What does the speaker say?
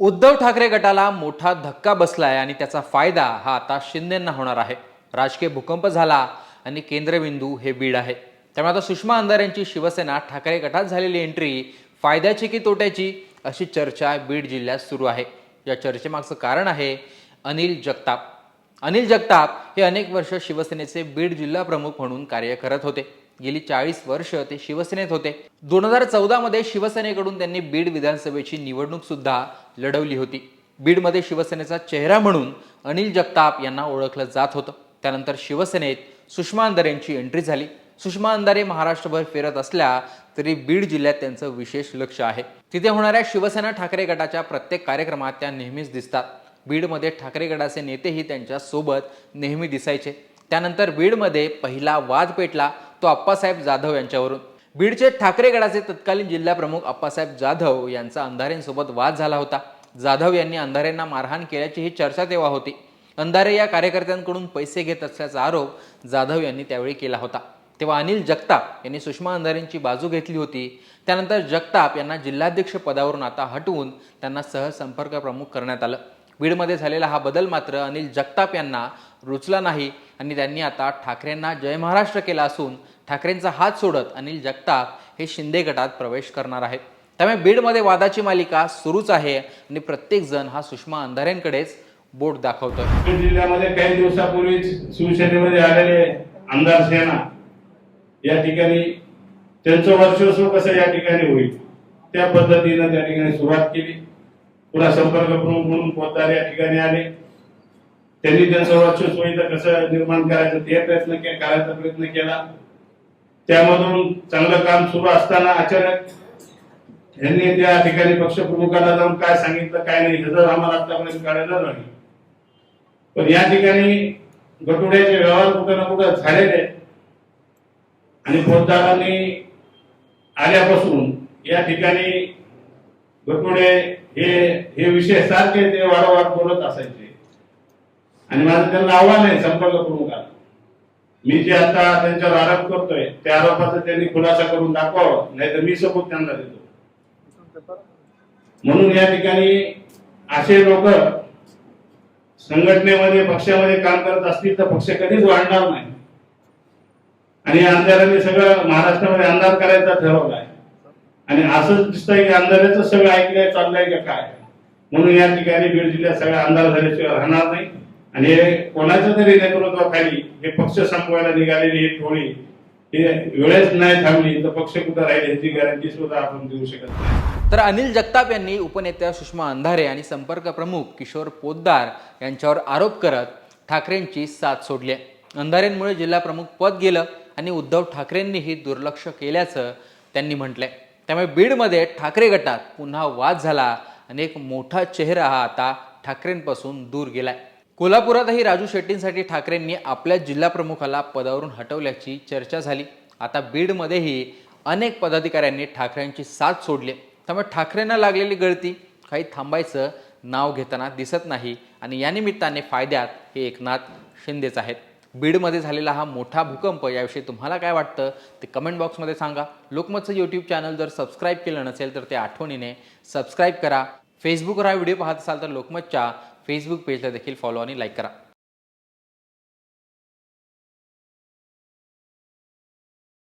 उद्धव ठाकरे गटाला मोठा धक्का बसलाय आणि त्याचा फायदा हा आता शिंदेंना होणार आहे. राजकीय भूकंप झाला आणि केंद्रबिंदू हे बीड आहे. त्यामुळे आता सुषमा अंधार यांची शिवसेना ठाकरे गटात झालेली एंट्री फायद्याची की तोट्याची अशी चर्चा बीड जिल्ह्यात सुरू आहे. या चर्चेमागचं कारण आहे अनिल जगताप. अनिल जगताप हे अनेक वर्ष शिवसेनेचे बीड जिल्हा प्रमुख म्हणून कार्य करत होते. गेली चाळीस वर्ष ते शिवसेनेत होते. दोन हजार चौदा मध्ये शिवसेनेकडून त्यांनी बीड विधानसभेची निवडणूक सुद्धा लढवली होती. बीडमध्ये शिवसेनेचा चेहरा म्हणून अनिल जगताप यांना ओळखलं जात होतं. त्यानंतर शिवसेनेत सुषमा अंधारे यांची एंट्री झाली. सुषमा अंधारे महाराष्ट्रभर फिरत असल्या तरी बीड जिल्ह्यात त्यांचं विशेष लक्ष आहे. तिथे होणाऱ्या शिवसेना ठाकरे गटाच्या प्रत्येक कार्यक्रमात त्या नेहमीच दिसतात. बीडमध्ये ठाकरे गटाचे नेतेही त्यांच्यासोबत नेहमी दिसायचे. त्यानंतर बीडमध्ये पहिला वाद पेटला. तो अप्पासाहेब जाधव यांच्यावरून. बीडचे ठाकरे गडाचे तत्कालीन जिल्हाप्रमुख अप्पासाहेब जाधव यांचा अंधारेंसोबत वाद झाला होता. जाधव यांनी अंधारेंना मारहाण केल्याची ही चर्चा तेव्हा होती. अंधारे या कार्यकर्त्यांकडून पैसे घेत असल्याचा आरोप जाधव यांनी त्यावेळी केला होता. तेव्हा अनिल जगताप यांनी सुषमा अंधारेंची बाजू घेतली होती. त्यानंतर जगताप यांना जिल्हाध्यक्ष पदावरून आता हटवून त्यांना सहसंपर्क प्रमुख करण्यात आलं. बीडमध्ये झालेला हा बदल मात्र अनिल जगताप यांना रुचला नाही आणि त्यांनी आता ठाकरेंना जय महाराष्ट्र केला असून ठाकरेंचा हात सोडत अनिल जगताप हे शिंदे गटात प्रवेश करणार आहेत. त्यामुळे बीडमध्ये वादाची मालिका सुरूच आहे आणि प्रत्येक जण हा सुषमा अंधारेंकडेच बोट दाखवतो बीड जिल्ह्यामध्ये काही दिवसापूर्वीच शिवसेनेमध्ये आलेले आमदार सेना या ठिकाणी त्यांचं वर्चस्व कसं या ठिकाणी होईल त्या पद्धतीनं त्या ठिकाणी सुरुवात केली. पुन्हा संपर्क प्रमुख म्हणून पोतदार या ठिकाणी आले. त्यांनी त्यांचं वर्चस्व इथं कसं निर्माण करायचं ते प्रयत्न करायचा प्रयत्न केला. त्यामधून चांगलं काम सुरू असताना अचानक यांनी त्या ठिकाणी पक्षप्रमुखांना जाऊन काय सांगितलं काय नाही ह्याचं आम्हाला आतापर्यंत कळलं नाही. पण या ठिकाणी गटुड्याचे व्यवहार कुठं ना कुठं झालेले आणि फौजदारांनी आल्यापासून या ठिकाणी गटुडे हे हे विषय सारखे ते वारंवार बोलत असायचे. आणि माझं त्यांना आव्हान आहे संपर्क प्रमुखाला मी जे आता त्यांच्यावर आरोप करतोय त्या आरोपाचा त्यांनी खुलासा करून दाखवावं नाही तर मी सबूत त्यांना देतो. म्हणून या ठिकाणी असे लोक संघटनेमध्ये पक्षामध्ये काम करत असतील तर पक्ष कधीच वाढणार नाही. आणि या सगळं महाराष्ट्रामध्ये अंधार करायचा ठरवलाय आणि असंच दिसतंय की अंधाराचं सगळं ऐकलंय चाललंय का काय. म्हणून या ठिकाणी बीड जिल्ह्यात सगळं अंधार झाल्याशिवाय राहणार नाही. आणि कोणाच्या तरी नेतृत्वाखाली हे पक्ष संपवायला निघालेली ही टोळी हे वेळेस नाही थांबली तर पक्ष कुठं राहील याची गॅरंटी सुद्धा आपण देऊ शकत नाही. तर अनिल जगताप यांनी उपनेत्या सुषमा अंधारे आणि संपर्क प्रमुख किशोर पोद्दार यांच्यावर आरोप करत ठाकरेंची साथ सोडली आहे. अंधारेंमुळे जिल्हा प्रमुख पद गेलं आणि उद्धव ठाकरेंनीही दुर्लक्ष केल्याचं त्यांनी म्हटलंय. त्यामुळे बीडमध्ये ठाकरे गटात पुन्हा वाद झाला. आणि एक मोठा चेहरा हा आता ठाकरेंपासून दूर गेलाय. कोल्हापुरातही राजू शेट्टींसाठी ठाकरेंनी आपल्या जिल्हा प्रमुखाला पदावरून हटवल्याची चर्चा झाली. आता बीडमध्येही अनेक पदाधिकाऱ्यांनी ठाकरेंची साथ सोडली. त्यामुळे ठाकरेंना लागलेली गळती काही थांबायचं नाव घेताना दिसत नाही आणि या निमित्ताने फायद्यात हे एकनाथ शिंदेच आहेत. बीडमध्ये झालेला हा मोठा भूकंप याविषयी तुम्हाला काय वाटतं ते कमेंट बॉक्समध्ये सांगा. लोकमतचं यूट्यूब चॅनल जर सबस्क्राईब केलं नसेल तर ते आठवणीने सबस्क्राईब करा. फेसबुकवर हा व्हिडिओ पाहत असाल तर लोकमतच्या फेसबुक पेजला देखील फॉलो आणि लाईक करा.